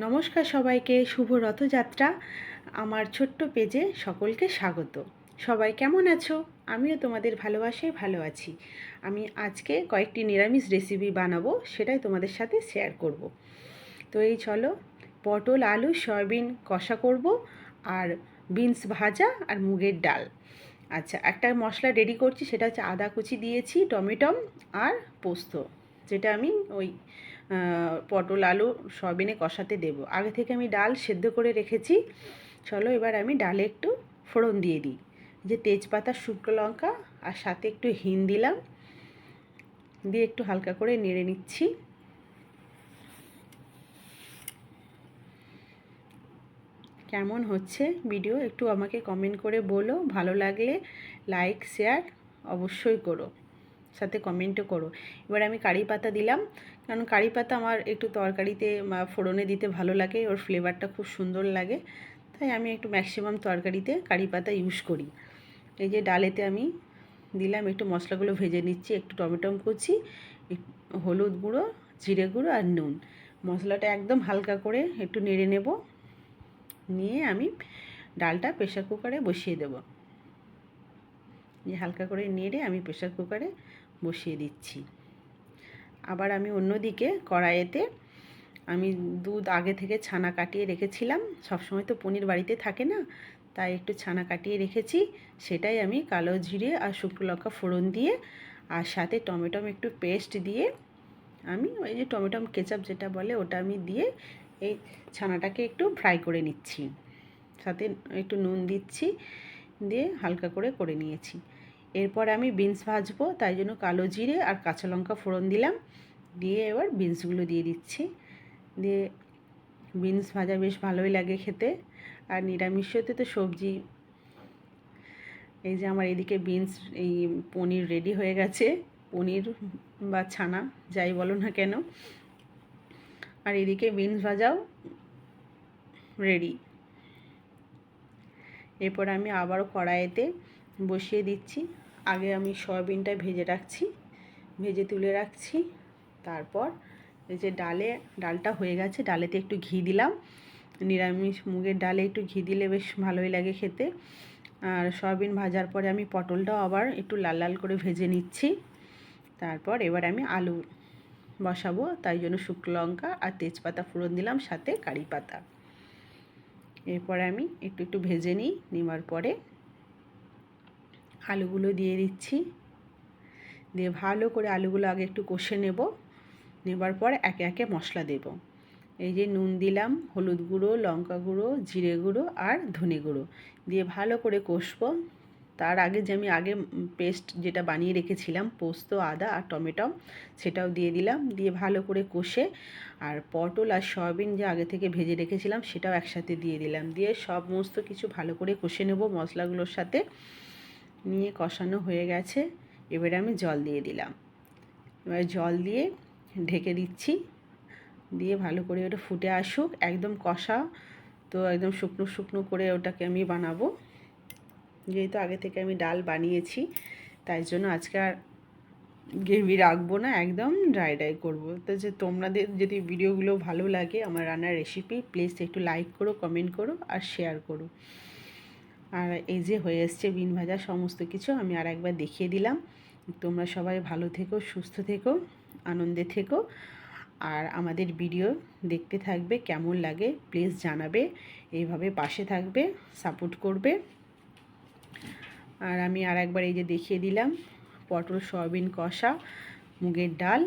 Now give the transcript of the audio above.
নমস্কার সবাইকে, শুভ রথযাত্রা। আমার ছোট্ট পেজে সকলকে স্বাগত। সবাই কেমন আছো? আমিও তোমাদের ভালোবাসে ভালো আছি। আমি আজকে কয়েকটি নিরামিষ রেসিপি বানাবো, সেটাই তোমাদের সাথে শেয়ার করব। তো এই চলো, পটল, আলু, সয়াবিন কষা করব, আর বিনস ভাজা আর মুগের ডাল। আচ্ছা একটা মশলা রেডি করছি, সেটা হচ্ছে আদা কুচি দিয়েছি টমেটম আর পোস্ত, যেটা আমি ওই পটল, আলু সয়াবিনে কষাতে দেব। আগে থেকে আমি ডাল সেদ্ধ করে রেখেছি। চলো এবার আমি ডালে একটু ফোড়ন দিয়ে দিই। যে তেজপাতা, শুকনো লঙ্কা আর সাথে একটু হিন দিলাম। দিয়ে একটু হালকা করে নেড়ে নিচ্ছি। কেমন হচ্ছে ভিডিও একটু আমাকে কমেন্ট করে বলো। ভালো লাগলে লাইক শেয়ার অবশ্যই করো। সাথে কমেন্টও করো। এবার আমি কারি পাতা দিলাম, কারণ কারি পাতা আমার একটু তরকারিতে ফোড়নে দিতে ভালো লাগে, ওর ফ্লেভারটা খুব সুন্দর লাগে। তাই আমি একটু ম্যাক্সিমাম তরকারিতে কারি পাতা ইউজ করি। এই যে ডালেতে আমি দিলাম, একটু মশলাগুলো ভেজে নিচ্ছি, একটু টমেটম কুচি হলুদ গুঁড়ো, জিরে গুঁড়ো আর নুন। মশলাটা একদম হালকা করে একটু নেড়ে নেব। নিয়ে আমি ডালটা প্রেশার কুকারে বসিয়ে দেব। হালকা করে নেড়ে আমি প্রেশার কুকারে বসিয়ে দিচ্ছি। আবার আমি অন্যদিকে কড়াইয়েতে আমি দুধ আগে থেকে ছানা কাটিয়ে রেখেছিলাম। সবসময় তো পনির বাড়িতে থাকে না, তাই একটু ছানা কাটিয়ে রেখেছি। সেটাই আমি কালো জিরে আর শুকনো লঙ্কা ফোড়ন দিয়ে আর সাথে টমেটম একটু পেস্ট দিয়ে আমি ওই যে টমেটম কেচাপ যেটা বলে ওটা আমি দিয়ে এই ছানাটাকে একটু ফ্রাই করে নিচ্ছি। সাথে একটু নুন দিচ্ছি, দিয়ে হালকা করে করে নিয়েছি। এরপর আমি বিনস ভাজবো, তাই জন্য কালো জিরে আর কাঁচা লঙ্কা ফোড়ন দিলাম। দিয়ে এবার বিনসগুলো দিয়ে দিচ্ছি। দিয়ে বিনস ভাজা বেশ ভালোই লাগে খেতে। আর নিরামিষতে তো সবজি। এই যে আমার এদিকে বিনস এই পনির রেডি হয়ে গেছে। পনির বা ছানা, যাই বলো না কেন। আর এদিকে বিনস ভাজাও রেডি এরপর আমি আবারও কড়াইতে বসিয়ে দিচ্ছি। আগে আমি সয়াবিনটা ভেজে রাখছি, ভেজে তুলে রাখছি। তারপর এই যে ডালে, ডালটা হয়ে গেছে, ডালেতে একটু ঘি দিলাম। নিরামিষ মুগের ডালে একটু ঘি দিলে বেশ ভালোই লাগে খেতে। আর সয়াবিন ভাজার পরে আমি পটলটাও আবার একটু লাল লাল করে ভেজে নিচ্ছি। তারপর এবার আমি আলু বসাবো, তাই জন্য শুকনো লঙ্কা আর তেজপাতা ফোড়ন দিলাম, সাথে কারি পাতা। এরপর আমি একটু একটু ভেজে নিই, নেওয়ার পরে আলুগুলো দিয়ে দিচ্ছি। দিয়ে ভালো করে আলুগুলো আগে একটু কষে নেব। নেবার পর একে একে মশলা দেব। এই যে নুন দিলাম, হলুদ গুঁড়ো, লঙ্কা গুঁড়ো, জিরে গুঁড়ো আর ধনে গুঁড়ো। দিয়ে ভালো করে কষবো। তার আগে যে আমি আগে পেস্ট যেটা বানিয়ে রেখেছিলাম, পোস্ত, আদা আর টমেটো, সেটাও দিয়ে দিলাম। দিয়ে ভালো করে কষে আর পটল আর সয়াবিন যে আগে থেকে ভেজে রেখেছিলাম, সেটাও একসাথে দিয়ে দিলাম। দিয়ে সমস্ত কিছু ভালো করে কষে নেব মশলাগুলোর সাথে। নিয়ে কষানো হয়ে গেছে। এবারে আমি জল দিয়ে দিলাম। এবার জল দিয়ে ঢেকে দিচ্ছি। দিয়ে ভালো করে ওটা ফুটে আসুক। একদম কষা, তো একদম শুকনো শুকনো করে ওটাকে আমি বানাবো। যেহেতু আগে থেকে আমি ডাল বানিয়েছি, তাই জন্য আজকে আর গ্রেভি রাখব না, একদম ড্রাই ড্রাই করব। তো যে তোমাদের যদি ভিডিওগুলো ভালো লাগে, আমার রান্নার রেসিপি প্লিজ একটু লাইক করো কমেন্ট করো আর শেয়ার করো। আর এই যে হয়ে এসছে বিন ভাজা, সমস্ত কিছু আমি আর একবার দেখিয়ে দিলাম। তোমরা সবাই ভালো থেকো, সুস্থ থেকো, আনন্দে থেকো। আর আমাদের ভিডিও দেখতে থাকবে, কেমন লাগে প্লিজ জানাবে। এইভাবে পাশে থাকবে, সাপোর্ট করবে। আর আমি আর একবার এই যে দেখিয়ে দিলাম, পটল, সয়াবিন কষা, মুগের ডাল।